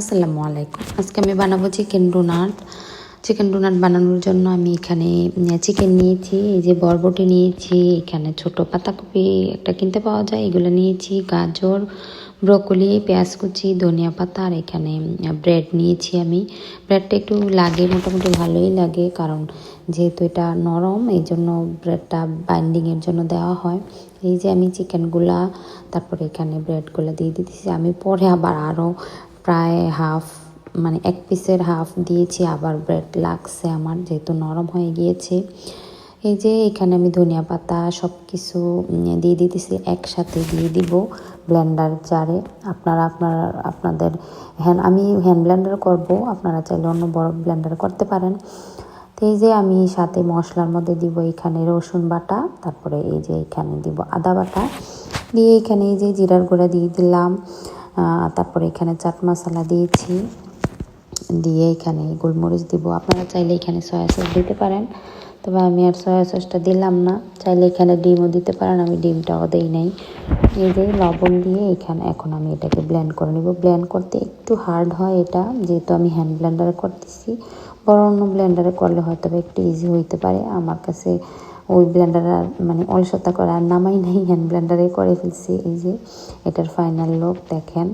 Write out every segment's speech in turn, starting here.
আসসালামু আলাইকুম। আজকে আমি বানাবো চিকেন ডোনাট চিকেন ডোনাট বানানোর জন্য আমি এখানে চিকেন নিয়েছি, এই যে বরবটি নিয়েছি, এখানে ছোট পাতাকপি একটা কিনতে পাওয়া যায়, এগুলো নিয়েছি, গাজর, ব্রকলি, পেঁয়াজ কুচি, ধনিয়া পাতা, আর এখানে ব্রেড নিয়েছি আমি। ব্রেডটা একটু লাগে, মোটামুটি ভালোই লাগে, কারণ যেহেতু এটা নরম, এই জন্য ব্রেডটা বাইন্ডিংয়ের জন্য দেওয়া হয়। এই যে আমি চিকেনগুলা তারপরে এখানে ব্রেডগুলো দিয়ে দিতেছি। আমি পরে আবার আরও প্রায় হাফ মানে এক পিসের হাফ দিয়েছি, আবার ব্রেড লাগছে আমার যেহেতু নরম হয়ে গিয়েছে। এই যে এখানে আমি ধনিয়া পাতা সব কিছু দিয়ে দিতেছি, একসাথে দিয়ে দিব ব্লেন্ডার জারে। আপনারা, আপনার, আপনাদের হ্যান্ড আমি হ্যান্ড ব্লেন্ডার করব, আপনারা চাইলে অন্য বড় ব্লেন্ডার করতে পারেন। তো এই যে আমি সাথে মশলার মধ্যে দিব এখানে রসুন বাটা, তারপরে এই যে এখানে দিব আদা বাটা। দিয়ে এখানে এই যে জিরার গুঁড়া দিয়ে দিলাম। তারপরে এখানে চাট মশলা দিয়েছি। দিয়ে এখানে গোলমরিচ দিব। আপনারা চাইলে এখানে সয়া সস দিতে পারেন। তবে আমি আর সয়া সসটা দিলাম না। চাইলে এখানে ডিমও দিতে পারেন। আমি ডিমটাও দেই নাই। এই যে লবণ দিয়ে এখানে এখন আমি এটাকে ব্লেন্ড করে নেব। ব্লেন্ড করতে একটু হার্ড হয় এটা। যেহেতু আমি হ্যান্ড ব্লেন্ডারে করতেছি। বড় অন্য ব্লেন্ডারে করলে হয়তো একটু ইজি হইতে পারে। আমার কাছে ওই ব্লেন্ডার আর মানে অলসতা করে আর নামাই নাই হ্যান্ড ব্লেন্ডারে করে ফেলছি। এই যে, এটার ফাইনাল লুক দেখেন,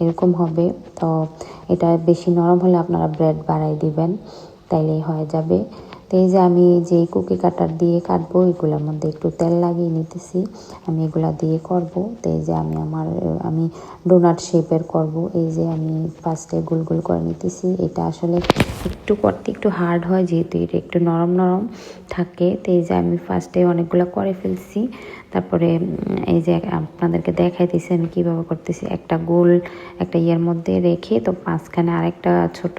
এরকম হবে। তো এটা বেশি নরম হলে আপনারা ব্রেড বাড়াই দিবেন, তাইলেই হয়ে যাবে। তো এই যে আমি যে কুকি কাটার দিয়ে কাটবো, এগুলোর মধ্যে একটু তেল লাগিয়ে নিতেছি। আমি এগুলা দিয়ে করব। তো এই যে আমি আমার, আমি ডোনাট শেপের করব। এই যে আমি ফার্স্টে গোল গোল করে নিতেছি। এটা আসলে একটু করতে একটু হার্ড হয়, যেহেতু এটা একটু নরম নরম থাকে। তো এই যে আমি ফার্স্টে অনেকগুলো করে ফেলছি। তারপরে এই যে আপনাদেরকে দেখাইতেছি আমি কীভাবে করতেছি। একটা গোল একটা ইয়ের মধ্যে রেখে তো মাঝখানে আরেকটা ছোট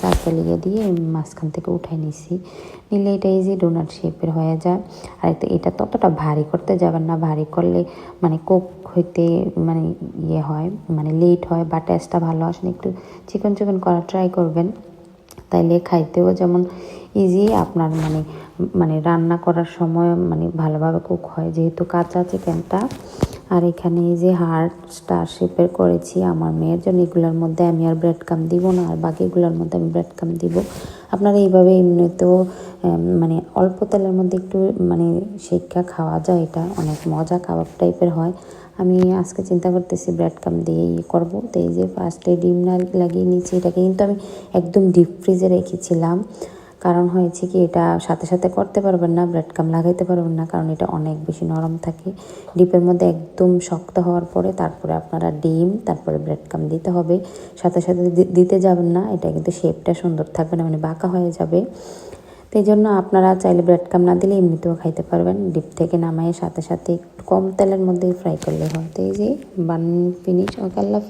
সার্কেল ইয়ে দিয়ে মাঝখান থেকে উঠাই নিছি। নিলে এটা ইজি ডোনাট শেপের হয়ে যায়। আর এটা ততটা ভারী করতে যাবেন না। ভারী করলে মানে কোক হইতে মানে ইয়ে হয় মানে লেট হয় বা টেস্টটা ভালো আসে একটু চিকন চিকন করা ট্রাই করবেন। তাইলে খাইতেও যেমন ইজি আপনার মানে মানে রান্না করার সময় মানে ভালোভাবে কুক হয়। যেহেতু কাঁচা চিকেনটা আর এখানে এই যে হার্ট স্টার শেপের করেছি আমার মেয়ের জন্য, এগুলোর মধ্যে আমি আর ব্রেড কাম দিব না, আর বাকিগুলোর মধ্যে আমি ব্রেড কাম দিব। আপনারা এইভাবে এমনিতেও মানে অল্প তেলের মধ্যে একটু মানে শিক্ষা খাওয়া যায়, এটা অনেক মজা কাবাব টাইপের হয়। আমি আজকে চিন্তা করতেছি ব্রেড কাম দিয়ে ইয়ে করব। তো এই যে ফার্স্টে ডিম লাগিয়ে নিয়েছি, এটাকে কিন্তু আমি একদম ডিপ ফ্রিজে রেখেছিলাম। কারণ হয়েছে কি, এটা সাথে সাথে করতে পারবেন না, ব্রেড কাম লাগাইতে পারবেন না, কারণ এটা অনেক বেশি নরম থাকে। ডিপের মধ্যে একদম শক্ত হওয়ার পরে তারপরে আপনারা ডিম, তারপরে ব্রেড কাম দিতে হবে। সাথে সাথে দিতে যাবেন না, এটা কিন্তু শেপটা সুন্দর থাকবে না মানে বাঁকা হয়ে যাবে। তো এই জন্য আপনারা চাইলে ব্রেড কাম না দিলে এমনিতেও খাইতে পারবেন। ডিপ থেকে নামাইয়ে সাথে সাথে একটু কম তেলের মধ্যে ফ্রাই করলে হয় তো এই যে বান ফিনিশ ওকে আল্লাহ